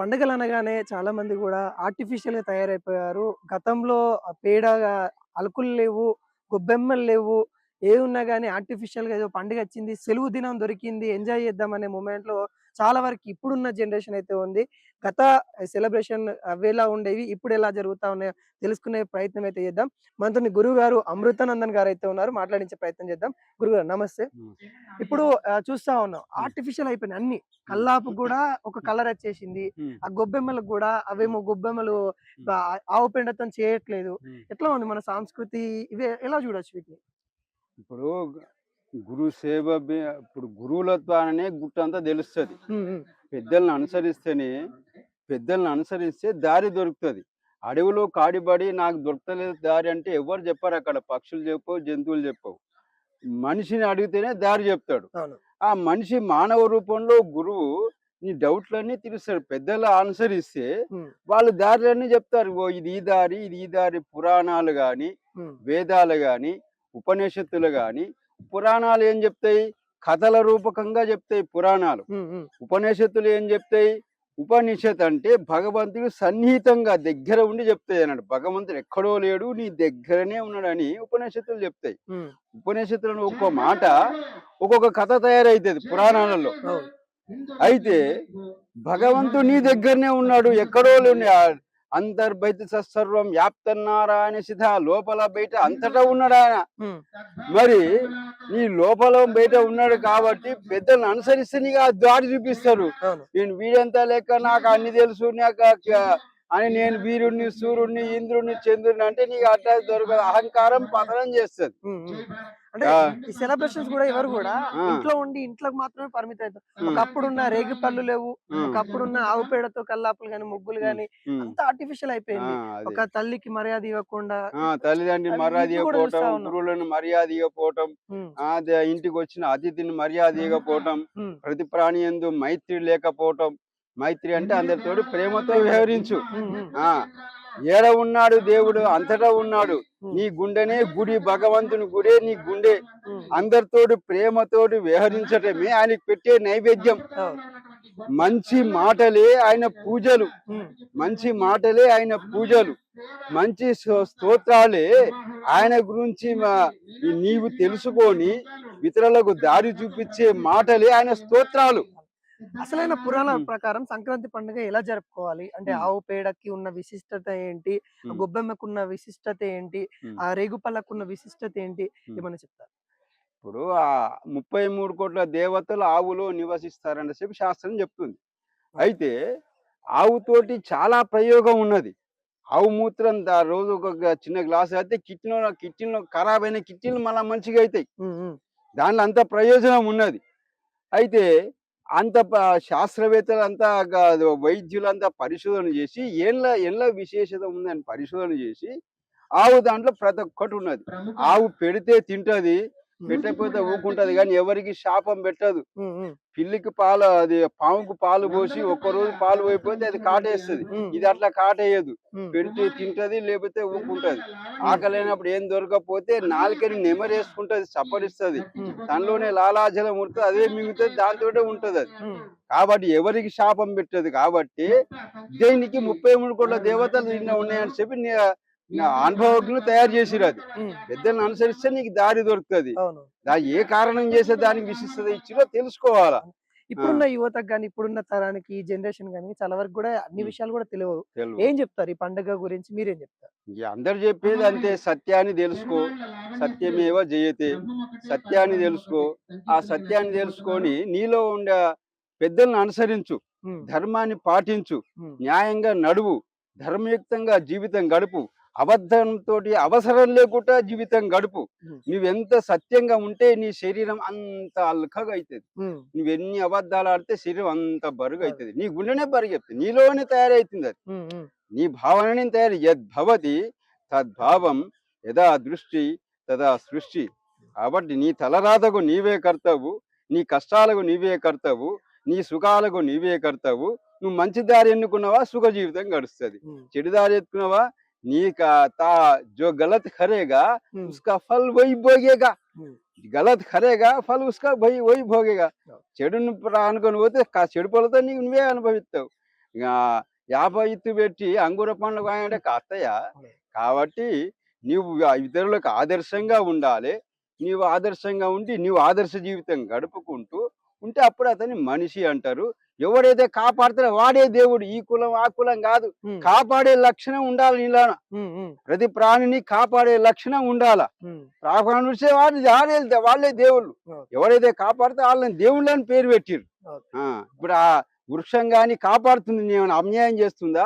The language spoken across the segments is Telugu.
పండుగలు అనగానే చాలా మంది కూడా ఆర్టిఫిషియల్గా తయారైపోయారు. గతంలో పేడగా అలుకులు లేవు గొబ్బెమ్మలు లేవు ఏ ఉన్నా కానీ ఆర్టిఫిషియల్గా ఏదో పండుగ వచ్చింది సెలవు దినం దొరికింది ఎంజాయ్ చేద్దాం అనే మూమెంట్లో చాలా వరకు ఇప్పుడున్న జనరేషన్ అయితే ఉంది. గత సెలబ్రేషన్ అవేలా ఉండేవి ఇప్పుడు ఎలా జరుగుతా ఉన్నాయో తెలుసుకునే ప్రయత్నం అయితే చేద్దాం. మనతో గురువు గారు అమృతానందన్ గారు అయితే ఉన్నారు మాట్లాడించే ప్రయత్నం చేద్దాం. గురువు గారు నమస్తే. ఇప్పుడు చూస్తా ఉన్నాం. ఆర్టిఫిషియల్ అయిపోయినాయి అన్ని. కల్లాపు కూడా ఒక కలర్ వచ్చేసింది. ఆ గొబ్బెమ్మలకు కూడా అవేమో గొబ్బెమ్మలు ఆవు పెండతో చేయట్లేదు. ఎట్లా ఉంది మన సంస్కృతి? ఇవే ఎలా చూడొచ్చు వీటిని? ఇప్పుడు గురు సేవ ఇప్పుడు గురువుల ద్వారానే గుట్టంతా తెలుస్తుంది. పెద్దలను అనుసరిస్తేనే పెద్దలను అనుసరిస్తే దారి దొరుకుతుంది. అడవిలో కాడిబడి నాకు దొరకలేదు దారి అంటే ఎవరు చెప్పారు అక్కడ? పక్షులు చెప్పవు జంతువులు చెప్పవు. మనిషిని అడిగితేనే దారి చెప్తాడు. ఆ మనిషి మానవ రూపంలో గురువు నీ డౌట్లన్నీ తీరుస్తాడు. పెద్దలు అనుసరిస్తే వాళ్ళు దారులన్నీ చెప్తారు. ఓ ఇది ఈ దారి ఇది ఈ దారి పురాణాలు కానీ వేదాలు కానీ ఉపనిషత్తులు కానీ పురాణాలు ఏం చెప్తాయి? కథల రూపకంగా చెప్తాయి పురాణాలు. ఉపనిషత్తులు ఏం చెప్తాయి? ఉపనిషత్ అంటే భగవంతుడు సన్నిహితంగా దగ్గర ఉండి చెప్తాయి అన్నాడు. భగవంతుడు ఎక్కడో లేడు నీ దగ్గరనే ఉన్నాడని ఉపనిషత్తులు చెప్తాయి. ఉపనిషత్తులను ఒక్కో మాట ఒక్కొక్క కథ తయారైతుంది పురాణాలలో. అయితే భగవంతుడు నీ దగ్గరనే ఉన్నాడు ఎక్కడో లేని అంతర్బైత సర్వం వ్యాప్తన్నారాయణ సిధ లోపల బయట అంతటా ఉన్నాడు ఆయన. మరి నీ లోపల బయట ఉన్నాడు కాబట్టి పెద్దలను అనుసరిస్తే నీకు ఆ దారి చూపిస్తారు. నేను వీడంతా లెక్క నాకు అన్ని తెలుసు నాకు అని నేను వీరుణ్ణి సూర్యుడిని ఇంద్రుడిని చంద్రుడిని అంటే నీకు అట్లా దొరకదు. అహంకారం పతనం చేస్తుంది. అంటే. ఈ సెలబ్రేషన్స్ కూడా ఎవరు కూడా. ఇంట్లో ఉండి ఇంట్లోకి మాత్రమే పరిమితం అవుతారు ఉమ్, ఒకప్పుడున్న రేగి పళ్ళు లేవు ఉమ్, ఒకప్పుడున్న ఆవు పేడతో కల్లాపులు గాని ముగ్గులు గాని. అంత ఆర్టిఫిషియల్ అయిపోయింది. ఒక తల్లికి మర్యాద ఇవ్వకుండా తల్లిదండ్రులు అది మర్యాద ఇవ్వకపోవటం ఉన్నాం. గురువులను మర్యాద ఇవ్వకపోవటం ఇంటికి వచ్చిన అతిథిని మర్యాద ఇవ్వకపోవటం ప్రతి ప్రాణి ఎందు మైత్రి లేకపోవటం మైత్రి అంటే అందరితోటి ప్రేమతో వ్యవహరించు. ఆ. ఏడ ఉన్నాడు దేవుడు? అంతటా ఉన్నాడు. నీ గుండెనే గుడి భగవంతుని గుడే నీ గుండె. ఉమ్, అందరితోటి ప్రేమతోటి వ్యవహరించటమే ఆయనకు పెట్టే నైవేద్యం. మంచి మాటలే ఆయన పూజలు. మంచి మాటలే ఆయన పూజలు. మంచి స్తోత్రాలే ఆయన గురించి నీవు తెలుసుకొని ఇతరులకు దారి చూపించే మాటలే ఆయన స్తోత్రాలు. అసలైన పురాణాల ఉమ్. ప్రకారం సంక్రాంతి పండుగ ఎలా జరుపుకోవాలి? అంటే. ఆవు పేడకి ఉన్న విశిష్టత ఏంటి. గొబ్బెమ్మకు ఉన్న విశిష్టత ఏంటి. ఆ రేగుపళ్ళకు ఉన్న విశిష్టత ఏంటి? ఉమ్. ఏమన్నా చెప్తారు? ఇప్పుడు ఆ ముప్పై మూడు కోట్ల దేవతలు ఆవులో నివసిస్తారని చెప్పి శాస్త్రం చెప్తుంది. అయితే ఆవుతోటి చాలా ప్రయోగం ఉన్నది. ఆవు మూత్రం దా- రోజు ఒక చిన్న గ్లాస్ అయితే కిచెన్లో కిచెన్లో ఖరాబ్ అయిన కిచెన్లు మళ్ళీ మంచిగా అవుతాయి దానిలో అంత ప్రయోజనం ఉన్నది. అయితే అంత శాస్త్రవేత్తలు అంతా గ- వైద్యులు అంతా పరిశోధన చేసి ఏళ్ళ ఏళ్ళ విశేషత ఉందని పరిశోధన చేసి ఆవు దాంట్లో ప్రతి ఒక్కటి ఉన్నది. ఆవు పెడితే తింటది పెట్టకపోతే ఊకుంటది కానీ ఎవరికి శాపం పెట్టదు. పిల్లికి పాలు అది పాముకు పాలు పోసి ఒక్క రోజు పాలు పోయిపోతే అది కాటేస్తుంది. ఇది అట్లా కాటేయదు. పెడితే తింటది లేకపోతే ఊకుంటది. ఆకలైనప్పుడు ఏం దొరకకపోతే నాలుకని నెమరేసుకుంటది చప్పరిస్తుంది. ఉమ్, దానిలోనే లాలాజలం ఉంటుంది అదే మిగుతుంది దాంతోటే ఉంటది అది. కాబట్టి ఎవరికి శాపం పెట్టదు కాబట్టి దీనికి ముప్పై మూడు కోట్ల దేవతలు నిన్న ఉన్నాయని చెప్పి అనుభవజ్ఞులు తయారు చేసిరు అది. పెద్దలను అనుసరిస్తే నీకు దారి దొరుకుతుంది. ఏ కారణం చేసే దానికి విశిష్టత ఇచ్చిరో తెలుసుకోవాలా. ఇప్పుడున్న యువతకు కానీ ఇప్పుడున్న తరానికి ఈ జనరేషన్ కానీ చాలా వరకు కూడా అన్ని. విషయాలు కూడా తెలియవు. తెలియదు. ఏం చెప్తారు ఈ పండుగ గురించి? మీరేం చెప్తారు? అందరు చెప్పేది అంతే సత్యాన్ని తెలుసుకో సత్యమేవ జయతే. సత్యాన్ని తెలుసుకో ఆ సత్యాన్ని తెలుసుకొని నీలో ఉండే పెద్దలను అనుసరించు ధర్మాన్ని పాటించు న్యాయంగా నడువు ధర్మయుక్తంగా జీవితం గడుపు అబద్ధంతో అవసరం లేకుండా జీవితం గడుపు. నువ్వెంత సత్యంగా ఉంటే నీ శరీరం అంత అల్కగా అవుతుంది నువ్వెన్ని అబద్ధాలు ఆడితే శరీరం అంత బరుగు అవుతుంది నీ గుండెనే బరుగు చెప్తుంది నీలోనే తయారవుతుంది అది. నీ భావనని తయారు యద్భవతి తద్భావం యదా దృష్టి తదా సృష్టి. కాబట్టి నీ తలరాతకు నీవే కర్తవు. నీ కష్టాలకు నీవే కర్తవు. నీ సుఖాలకు నీవే కర్తవు. నువ్వు మంచి దారి ఎన్నుకున్నావా? సుఖ జీవితం గడుస్తుంది. చెడు దారి ఎత్తుకున్నావా? నీకా తా జో గలత్ కరేగా ఉమ్, उसका फल वही भोगेगा ఉమ్, గలత్ కరేగా ఫల్ ఉస్కా వై వై భోగేగా అవును. చెడును ప్ర- అనుకొని పోతే కా- చెడు పళ్ళతో నీకు నువ్వే అనుభవిస్తావు ఇక యాభై ఇత్తు పెట్టి అంగుర పండ్లు కాయంటే కాస్తాయా కాబట్టి నీవు ఆ ఇతరులకు ఆదర్శంగా ఉండాలి నీవు ఆదర్శంగా ఉండి నీవు ఆదర్శ జీవితం గడుపుకుంటూ ఉంటే అప్పుడు అతన్ని మనిషి అంటారు. ఎవరైతే కాపాడుతారో వాడే దేవుడు. ఈ కులం ఆ కులం కాదు. కాపాడే లక్షణం ఉండాలి నీలా ప్రతి ప్రాణిని కాపాడే లక్షణం ఉండాల. ప్రాణిస్తే వాడి వాళ్ళే వాళ్ళే దేవుళ్ళు. ఎవరైతే కాపాడితే వాళ్ళని దేవుళ్ళని పేరు పెట్టిరు ఇప్పుడు ఆ వృక్షం గాని కాపాడుతుంది ఏమైనా అన్యాయం చేస్తుందా?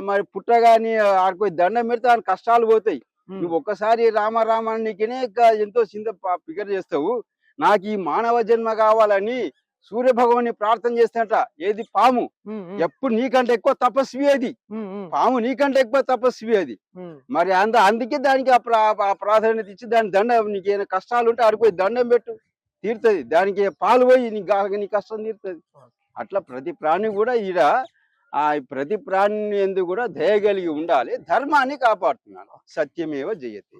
మరి పుట్ట గాని ఆడిపోయి దండం పెడితే ఆయన కష్టాలు పోతాయి. నువ్వు ఒక్కసారి రామ ఎంతో చింత ఫికర్ చేస్తావు. నాకు ఈ మానవ జన్మ కావాలని సూర్య భగవాన్ని ప్రార్థన చేస్తాట ఏది? పాము. ఎప్పుడు నీకంటే ఎక్కువ తపస్వి అది పాము నీకంటే ఎక్కువ తపస్వి అది మరి అంద అందుకే దానికి ఆ ప్రా- ఆ ప్రాధాన్యత ఇచ్చి దాని దండం నీకు ఏమైనా కష్టాలు ఉంటే ఆడిపోయి దండం పెట్టు. తీరుతుంది. దానికి పాలు పోయి నీ గా- నీ కష్టం తీరుతుంది. అట్లా ప్రతి ప్రాణి కూడా ఈడ ఆ ప్రతి ప్రాణి ఎందుకు కూడా దయ కలిగి ఉండాలి. ధర్మాన్ని కాపాడుతున్నాను. సత్యమేవ జయతే.